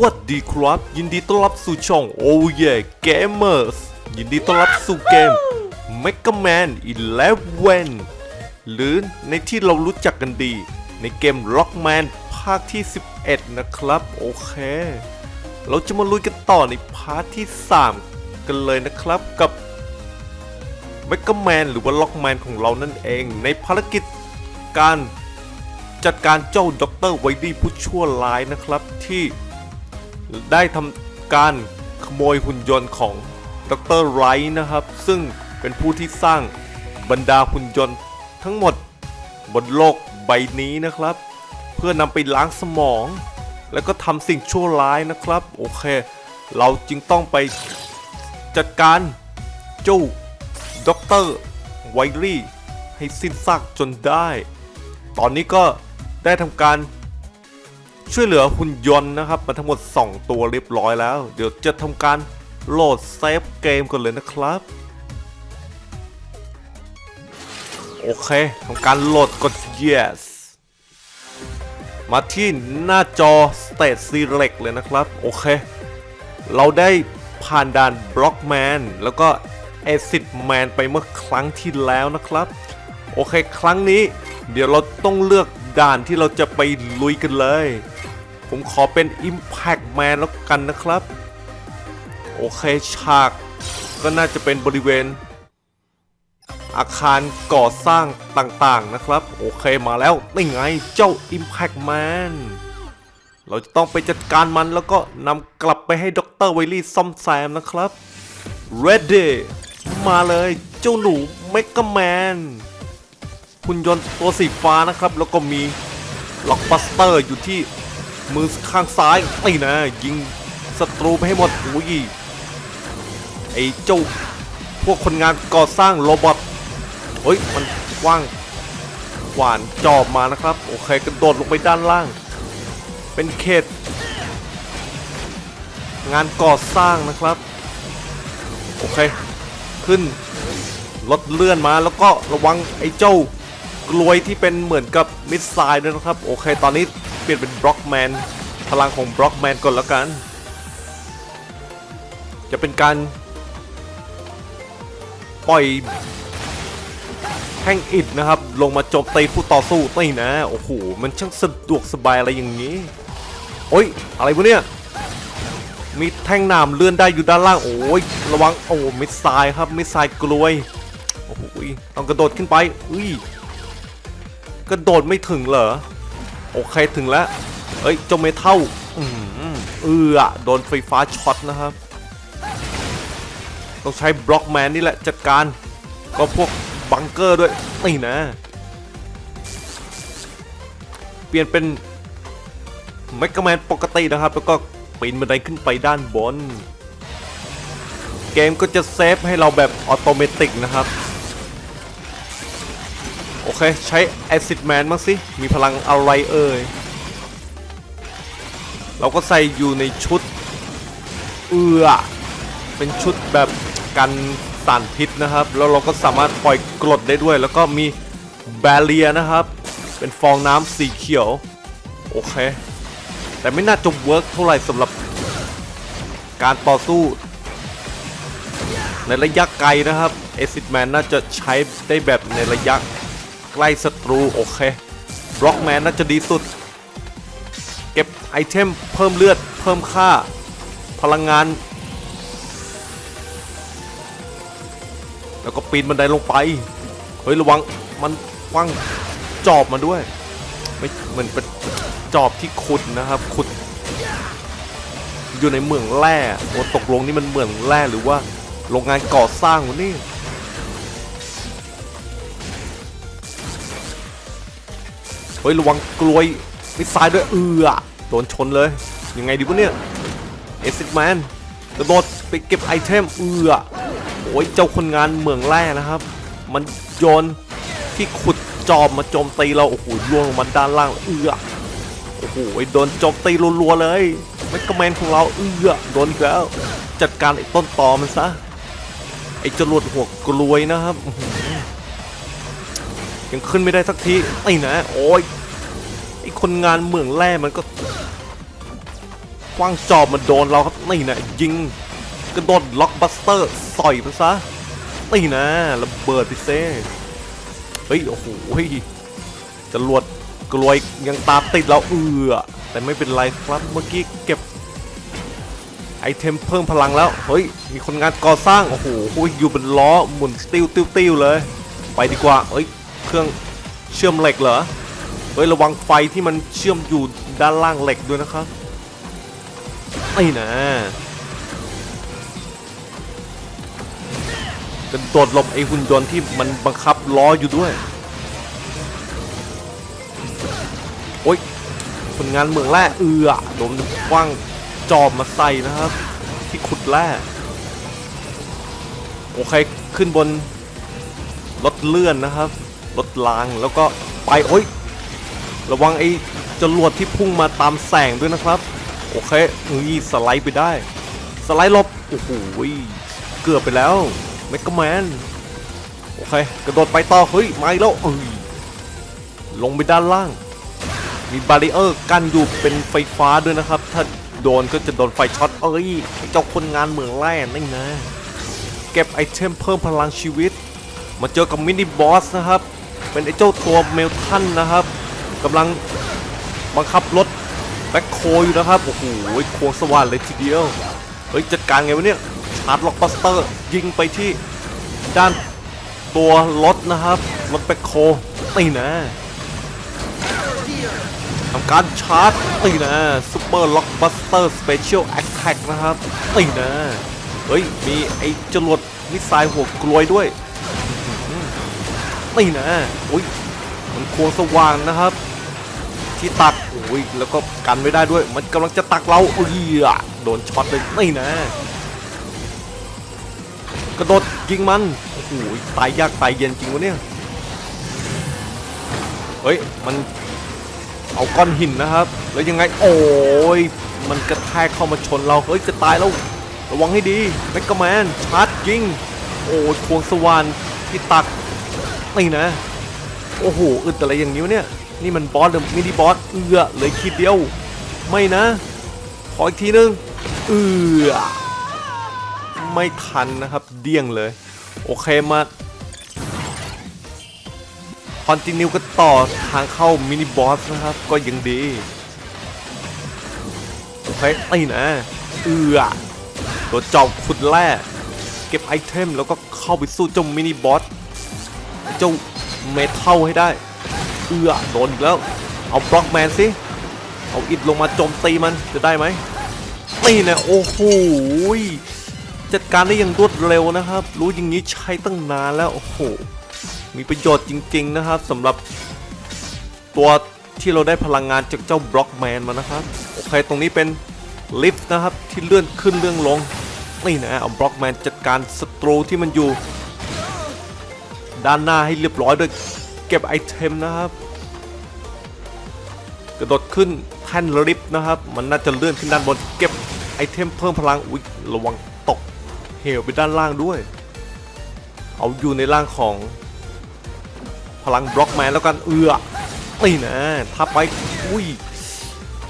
วัสดีครับ ยินดีต้อนรับสู่ช่อง Oh Yeah Gamers ยินดีต้อนรับสู่เกม Mega Man 11 หรือในที่เรารู้จักกันดี ในเกม Rockman ภาคที่ 11 นะครับ โอเค เราจะมาลุยกันต่อในพาร์ทที่ 3 กันเลยนะครับกับแมกกาแมนหรือว่าล็อกแมนของเรานั่นเอง ในภารกิจการจัดการเจ้าด็อกเตอร์ไวดี้ผู้ชั่วร้ายนะครับที่ ได้ทำการขโมยหุ่นยนต์ของด็อกเตอร์ไรท์นะครับ ซึ่งเป็นผู้ที่สร้างบรรดาหุ่นยนต์ทั้งหมดบนโลกใบนี้นะครับ เพื่อนำไปล้างสมอง แล้วก็ทำสิ่งชั่วร้ายนะครับ โอเค เราจึงต้องไปจัดการเจ้าด็อกเตอร์ไวลี่ให้สิ้นซากจนได้ ตอนนี้ก็ได้ทำการ ช่วยเหลือหุ่นยนต์นะครับมาทั้งหมด 2 ตัวเรียบร้อยแล้ว เดี๋ยวจะทำการโหลดเซฟเกมก่อนเลยนะครับ โอเคทำการโหลดกด yes มาที่หน้าจอ State Select เลยนะครับ โอเค เราได้ผ่านด่านบล็อกแมนแล้วก็แอซิดแมนไปเมื่อครั้งที่แล้วนะครับ โอเค ครั้งนี้ เดี๋ยวเราต้องเลือกด่านที่เราจะไปลุยกันเลย ผมขอเป็น Impact Man แล้วกันนะครับ โอเคฉากก็น่าจะเป็นบริเวณ อาคารก่อสร้างต่างๆนะครับ โอเคมาแล้วนี่ไงเจ้า Impact Man เราจะต้องไปจัดการมันแล้วก็นำกลับไปให้ด็อเตอร์ไวลี่ซ่อมแซมนะครับ Ready มาเลยเจ้าหนูเมกะแมนหุ่นยนต์ตัวสีฟ้านะครับ แล้วก็มีล็อกบัสเตอร์อยู่ที่ มือข้างซ้ายนี่นะ ยิงศัตรูไปให้หมดอุ้ยไอ้เจ้าพวกคนงานก่อสร้างโรบอทเฮ้ย มันว่างหวานจอบมานะครับ โอเคกระโดดลงไปด้านล่าง เป็นเขต งานก่อสร้างนะครับ โอเค ขึ้นรถเลื่อนมาแล้วก็ระวังไอ้เจ้ากลวยที่เป็นเหมือนกับมิสไซล์ด้วยนะครับ โอเค ตอนนี้ เปลี่ยนเป็นบล็อกแมนพลังของบล็อกแมนก่อนแล้วกัน จะเป็นการ ปล่อยแท่งอิฐนะครับ ลงมาโจมตีผู้ต่อสู้นี่นะ โอ้โห มันช่างสะดวกสบายอะไรอย่างนี้ โอ้ย อะไรวะเนี่ย มีแท่งนามเลื่อนได้อยู่ด้านล่าง โอ้ย ระวัง โอ้มิสไซล์ครับ มิสไซล์กลวย โอ้โหยต้องกระโดดขึ้นไป อุ้ย กระโดดไม่ถึงเหรอ โอเคถึงแล้ว เอ้ยเจ้าเมทัลอืมเอือโดนไฟฟ้าช็อตนะครับ ต้องใช้บล็อกแมนนี่แหละจัดการ ก็พวกบังเกอร์ด้วยนี่นะ เปลี่ยนเป็นแมกกาแมนปกตินะครับ แล้วก็ปีนบันไดขึ้นไปด้านบน เกมก็จะเซฟให้เราแบบออโตเมติกนะครับ อเค ใช้แอซิดแมนบ้างสิ มีพลังอะไรเอ่ย เราก็ใส่อยู่ในชุด เอือเป็นชุดแบบกันสารพิษนะครับ แล้วเราก็สามารถปล่อยกรดได้ด้วย แล้วก็มีแบเรียนะครับ เป็นฟองน้ำสีเขียว โอเค แต่ไม่น่าจะเวิร์กเท่าไหร่สำหรับการต่อสู้ ในระยะไกลนะครับเอซิดแมนน่าจะใช้ได้แบบในระยะ ใกล้ศัตรูโอเคบล็อกแมนน่าจะดีสุด เก็บไอเทมเพิ่มเลือดเพิ่มค่า พลังงาน แล้วก็ปีนบันไดลงไป เฮ้ย ระวังมันคว้างจอบมาด้วย ไม่เหมือนเป็นจอบที่ขุดนะครับ ขุด อยู่ในเมืองแร่โอ้ตกลงนี่มันเมืองแร่หรือว่าโรงงานก่อสร้างวะนี่ เฮ้ยระวังกลวยมิสไซล์ด้วยเอือโดนชนเลยยังไงดีวะเนี่ยเอซิดแมนกระโดดไปเก็บไอเทมเอือโอ้ยเจ้าคนงานเมืองแร่นะครับ มันโยนที่ขุดจอบมาโจมตีเราโอ้โหล่วงลงมาด้านล่างเอือโอ้โหโดนโจมตีรัวๆเลยแมกกาแมนของเราเอือโดนแล้วจัดการไอ้ต้นตอมันซะไอ้จรวดหัวกลวยนะครับ ยังขึ้นไม่ได้สักทีไอ้นะโอ้ยไอคนงานเมืองแร่มันก็คว้างจอบมาโดนเราครับนี่นะยิงกระโดดล็อกบัสเตอร์สอยมันซะนี่นะระเบิดไปเซ่เฮ้ยโอ้โหเฮ้ยจรวดกลวยยังตาติดเราเอือแต่ไม่เป็นไรครับเมื่อกี้เก็บไอเทมเพิ่มพลังแล้ว เฮ้ย มีคนงานก่อสร้าง โอ้โหอยู่บนล้อหมุนติ้วติ้วติ้วเลย ไปดีกว่า เฮ้ย เครื่องเชื่อมเหล็กเหรอ เฮ้ยระวังไฟที่มันเชื่อมอยู่ด้านล่างเหล็กด้วยนะครับไม่นะกระโดดหลบไอ้หุ่นยนต์ที่มันบังคับล้ออยู่ด้วย โอ้ยคนงานเมืองแร่เอือโดนคว้างจอบมาใส่นะครับ ที่ขุดแร่โอเคขึ้นบนรถเลื่อนนะครับ รถรางแล้วก็ไปโอ้ยระวังไอ้จรวดที่พุ่งมาตามแสงด้วยนะครับ โอเคนี่สไลด์ไปได้ สไลด์ลบโอ้โหเกือบไปแล้วเมกะแมนโอเคกระโดดไปต่อเฮ้ยไม่แล้วเอ้ยลงไปด้านล่าง มีบาริเออร์กั้นอยู่เป็นไฟฟ้าด้วยนะครับ ถ้าโดนก็จะโดนไฟช็อตเอ้ยเจ้าคนงานเหมืองแร่นี่นะ เก็บไอเทมเพิ่มพลังชีวิต มาเจอกับมินิบอสนะครับ เป็นไอ้เจ้าตัวเมลทันนะครับกำลังบังคับรถแบ็คโคอยู่นะครับโอ้โหควงสว่านเลยทีเดียวเฮ้ยจัดการไงวะเนี่ยชาร์จล็อกบัสเตอร์ยิงไปที่ด้านตัวรถนะครับรถแบ็คโคตีนะทำการชาร์จตีนะซูเปอร์ล็อกบัสเตอร์สเปเชียลแอคแท็กนะครับตีนะเฮ้ยมีไอ้จรวดมิสไซล์หัวกลวยด้วย นี่นะอุ้ยมันควงสว่างนะครับ ที่ตักโอ้ยแล้วก็กันไม่ได้ด้วย มันกำลังจะตักเราเอ้ยโดนช็อตเลยนี่นะ กระโดดยิงมันโอ้โหตายยากตายเย็นจริงวะเนี่ยเฮ้ยมันเอาก้อนหินนะครับ แล้วยังไงโอ้ยมันกระแทกเข้ามาชนเราเฮ้ยจะตายแล้วระวังให้ดีแม็กกาแมนชาร์จยิงโอ้ยควงสว่านที่ตัก นี่นะ โอ้โหอึดอะไรอย่างนี้วเนี่ย นี่มันบอสหรือมินิบอสเอือเลยขีดเดียว ไม่นะ ขออีกทีนึงเอือไม่ทันนะครับเดี้ยงเลย โอเคมาคอนติเนียกันต่อทางเข้ามินิบอสนะครับ ก็ยังดี โอเคไอ้นะเอือตัวจอบขุดแร่เก็บไอเทมแล้วก็เข้าไปสู้เจ้ามินิบอส จ้าเมทัลให้ได้ เอื้อโดนอีกแล้ว เอาบล็อกแมนสิเอาอิดลงมาโจมตีมันจะได้ไหมนี่นะโอ้โหจัดการได้อย่างรวดเร็วนะครับ รู้อย่างนี้ใช้ตั้งนานแล้วโอ้โหมีประโยชน์จริง ๆนะครับสำหรับตัวที่เราได้พลังงานจากเจ้าบล็อกแมนมานะครับโอเคตรงนี้เป็นลิฟต์นะครับที่เลื่อนขึ้นเลื่อนลงนี่นะเอาบล็อกแมนจัดการศัตรูที่มันอยู่ ด้านหน้าให้เรียบร้อยด้วยเก็บไอเทมนะครับ กระโดดขึ้นแท่นลิฟต์นะครับ มันน่าจะเลื่อนขึ้นด้านบนเก็บไอเทมเพิ่มพลังอุ๊ยระวังตกเหวไปด้านล่างด้วย เอาอยู่ในร่างของ พลังบล็อกแมนแล้วกันเอือนี่นะทับไปอุ้ย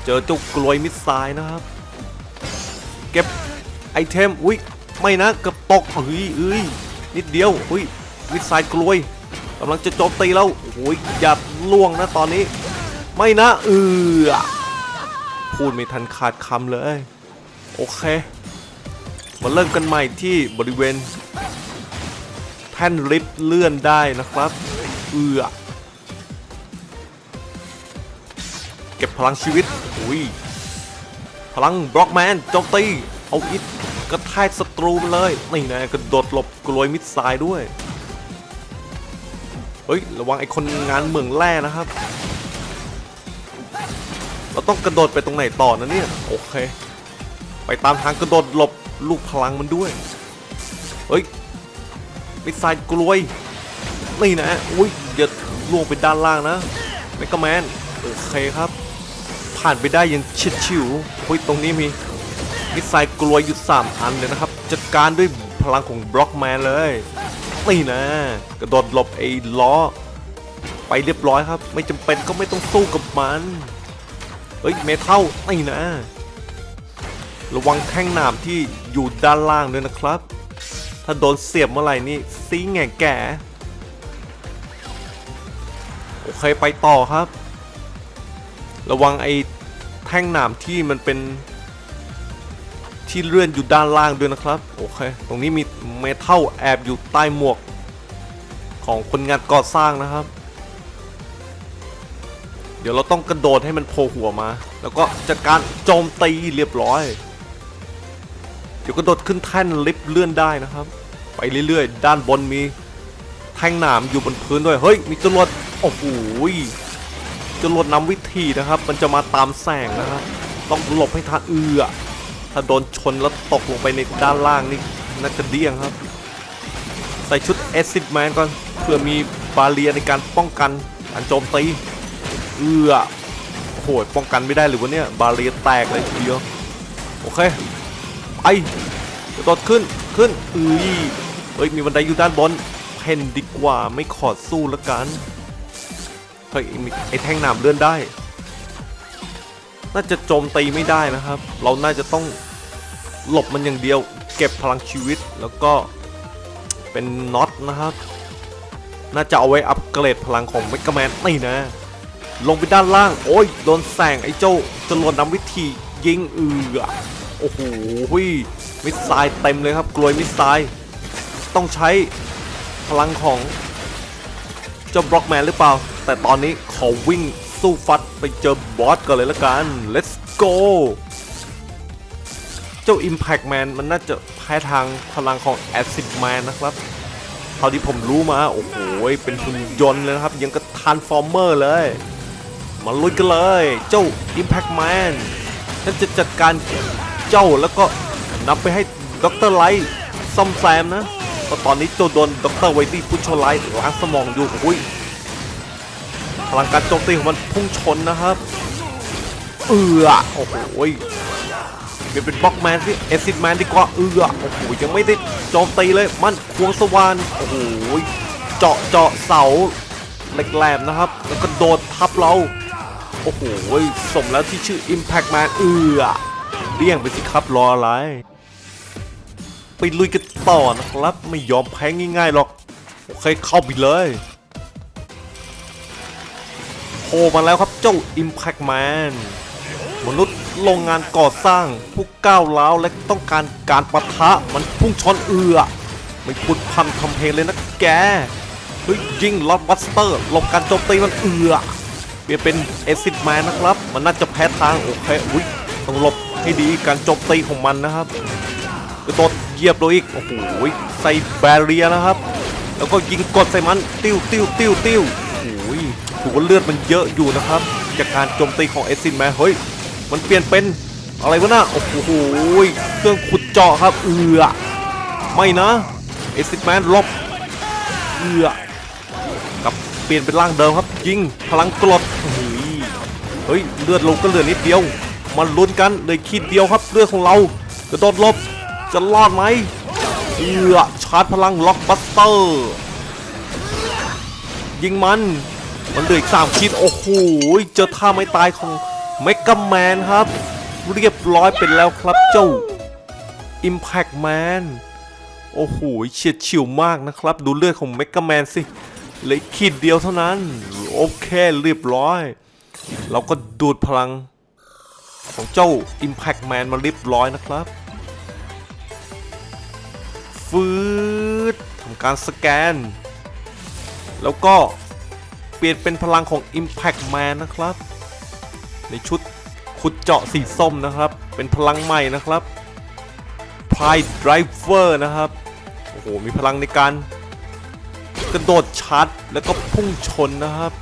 เจอเจ้ากลวยมิสไซล์นะครับ เก็บไอเทมอุ้ยไม่นะเกือบตกเอ้ยเอ้ยนิดเดียวอุ้ย วิสายกลวยกำลังจะโจมตีแล้วโอ้ยอย่าล่วงนะตอนนี้ ไม่นะเออพูดไม่ทันขาดคำเลย โอเค มาเริ่มกันใหม่ที่บริเวณ แท่นลิฟต์เลื่อนได้นะครับ เอือเก็บพลังชีวิตอุ้ยพลังบล็อกแมนโจมตีเอาอิดกระแทกศัตรูมาเลยนี่นะกระโดดหลบกลวยมิดไซด์ด้วย ฮ้ย ระวังไอ้คนงานเมืองแร่นะครับ เราต้องกระโดดไปตรงไหนต่อนะเนี่ย โอเค ไปตามทางกระโดดหลบลูกพลังมันด้วย เฮ้ยมิสไซล์กลวย นี่นะ อุ้ยอย่าล่วงไปด้านล่างนะแมกกาแมน โอเคครับ ผ่านไปได้ยังชิดชิวเฮ้ยตรงนี้มีมิสไซล์กลวยอยู่3อันเลยนะครับ จัดการด้วยพลังของบล็อกแมนเลย นี่นะกระโดดหลบไอ้ล้อ ไปเรียบร้อยครับ ไม่จำเป็นก็ไม่ต้องสู้กับมัน เฮ้ยเมทัลนี่นะ ระวังแท่งหนามที่อยู่ด้านล่างด้วยนะครับ ถ้าโดนเสียบเมื่อไหร่นี่ซีแง่แก่โอเคไปต่อครับ ระวังไอ้แท่งหนามที่มันเป็น ที่เลื่อนอยู่ด้านล่างด้วยนะครับ โอเค ตรงนี้มีเมทัลแอบอยู่ใต้หมวก ของคนงานก่อสร้างนะครับ เดี๋ยวเราต้องกระโดดให้มันโผล่หัวมา แล้วก็จัดการโจมตีเรียบร้อย เดี๋ยวกระโดดขึ้นแท่นลิฟต์เลื่อนได้นะครับ ไปเรื่อยๆ ด้านบนมีแท่งหนามอยู่บนพื้นด้วย เฮ้ย มีจรวด โอ้โหจรวดนำวิธีนะครับ มันจะมาตามแสงนะครับ ต้องหลบให้ทันเอือ ถ้าโดนชนแล้วตกลงไปในด้านล่างนี่น่าจะเดี้ยงครับ ใส่ชุดแอซิดแมนก่อนเพื่อมีบาเรียในการป้องกันการโจมตีเอือโอ้โหป้องกันไม่ได้หรือวะเนี่ยบาเรียแตกเลยทีเดียวโอเคไปกระโดดขึ้นขึ้นเอ้ยเฮ้ยมีบันไดอยู่ด้านบนเพนดีกว่าไม่ขอสู้แล้วกันเฮ้ยไอแท่งหนามเลื่อนได้ น่าจะโจมตีไม่ได้นะครับ เราน่าจะต้องหลบมันอย่างเดียว เก็บพลังชีวิตแล้วก็เป็นน็อตนะครับ น่าจะเอาไว้อัปเกรดพลังของเมกาแมนนี่นะ ลงไปด้านล่าง โอ้ยโดนแสงไอ้เจ้าจรวดนำวิธียิงเอือโอ้โหมิสไซล์เต็มเลยครับ กลวยมิสไซล์ต้องใช้พลังของเจ้าบล็อกแมนหรือเปล่า แต่ตอนนี้ขอวิ่ง สู้ฟัดไปเจอบอสก่อนเลยละกัน let's go เจ้า Impact Man มันน่าจะแพ้ทางพลังของ Acid Man นะครับเท่าที่ผมรู้มา โอ้โห เป็นหุ่นยนต์เลยนะครับ ยังกับ Transformer เลย มาลุยกันเลย เจ้า Impact Man ฉันจะจัดการเจ้าแล้วก็นำไปให้ด็อกเตอร์ไลท์ซ่อมแซมนะเพราะตอนนี้เจ้าโดนด็อกเตอร์ไวตี้พุชโชไลท์ล้างสมองอยู่อุ้ย พลังการโจมตีของมันพุ่งชนนะครับ เอือโอ้โหเปลี่ยนเป็นบล็อกแมนสิเอซิดแมนดีกว่าเอือโอ้โหยังไม่ได้โจมตีเลยมันควงสวานโอ้โหเจาะเจาะเสาเล็กแหลมนะครับ แล้วก็โดดทับเราโอ้โหสมแล้วที่ชื่อ Impact Man เอือเลี่ยงไปสิครับรออะไร ไปลุยกันต่อนะครับ ไม่ยอมแพ้ง่ายๆหรอก โอเคเข้าไปเลย โผล่มาแล้วครับเจ้า Impact Man มนุษย์โรงงานก่อสร้างผู้ก้าวร้าวและต้องการการปะทะมันพุ่งชนเอือไม่พูดพันทำเพลงเลยนะแกเฮ้ยยิงลอดบัสเตอร์หลบการโจมตีมันเอือเปลี่ยนเป็นเอซิดแมนนะครับ มันน่าจะแพ้ทางโอเคอุ้ยต้องหลบให้ดีการโจมตีของมันนะครับกระโดดเหยียบโดยอีกโอ้โหใส่แบเรียนะครับ แล้วก็ยิงกดใส่มัน ติ้วติ้วติ้วติ้ว ถือว่าเลือดมันเยอะอยู่นะครับ จากการโจมตีของเอซิดแมเฮ้ย มันเปลี่ยนเป็นอะไรวะน่ะโอ้โหเครื่องขุดเจาะครับ เอือไม่นะเอซิดแมนลบเอือกับเปลี่ยนเป็นร่างเดิมครับ ยิงพลังกรดเฮ้ยเฮ้ยเลือดลงก็เหลือนิดเดียว มันลุ้นกันเลยขีดเดียวครับเลือดของเรากระโดดลบจะรอดไหมเอือชาร์จพลังล็อกบัสเตอร์ยิงมัน มันเหลืออีกสามขีดโอ้โหเจอท่าไม่ตายของเมกาแมนครับ เรียบร้อยเป็นแล้วครับเจ้า Impact Man โอ้โหเฉียดฉิวมากนะครับ ดูเลือดของเมกาแมนสิเหลือขีดเดียวเท่านั้น โอเคเรียบร้อย เราก็ดูดพลัง ของเจ้า Impact Man มาเรียบร้อยนะครับฟืดทำการสแกน แล้วก็ ปลี่ยนเป็นพลังของ Impact Man นะครับ ในชุดขุดเจาะสีส้มนะครับ เป็นพลังใหม่นะครับ Pride Driver นะครับ โอ้โห มีพลังในการกระโดดชาร์จแล้วก็พุ่งชนนะครับ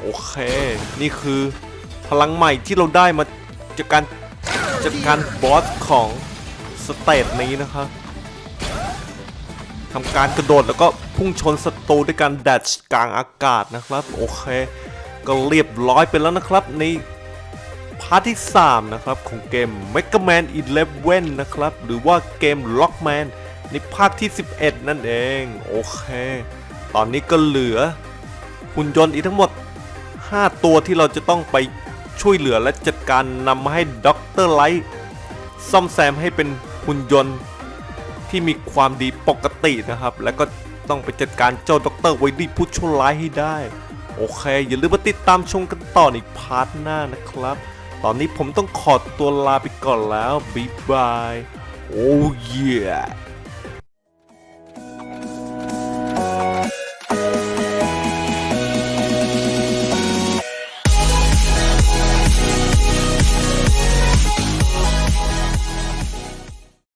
โอเค นี่คือพลังใหม่ที่เราได้มาจากการจากการบอสของสเตจนี้นะครับ ทำการกระโดดแล้วก็พุ่งชนศัตรูด้วยการดัชกลางอากาศนะครับ โอเค ก็เรียบร้อยไปแล้วนะครับในพาร์ทที่ 3 นะครับ ของเกม Mega Man 11 นะครับ หรือว่าเกม Lockman ในภาคที่ 11 นั่นเอง โอเค ตอนนี้ก็เหลือหุ่นยนต์อีกทั้งหมด 5 ตัวที่เราจะต้องไปช่วยเหลือและจัดการนำมาให้ด็อกเตอร์ไลท์ซ่อมแซมให้เป็นหุ่นยนต์ ที่มีความดีปกตินะครับ แล้วก็ต้องไปจัดการเจ้าด็อกเตอร์ไวดี้ผู้ชั่วร้ายให้ได้ โอเค อย่าลืมมาติดตามชมกันต่อในพาร์ทหน้านะครับ ตอนนี้ผมต้องขอตัวลาไปก่อนแล้วบ๊ายบาย โอ้ย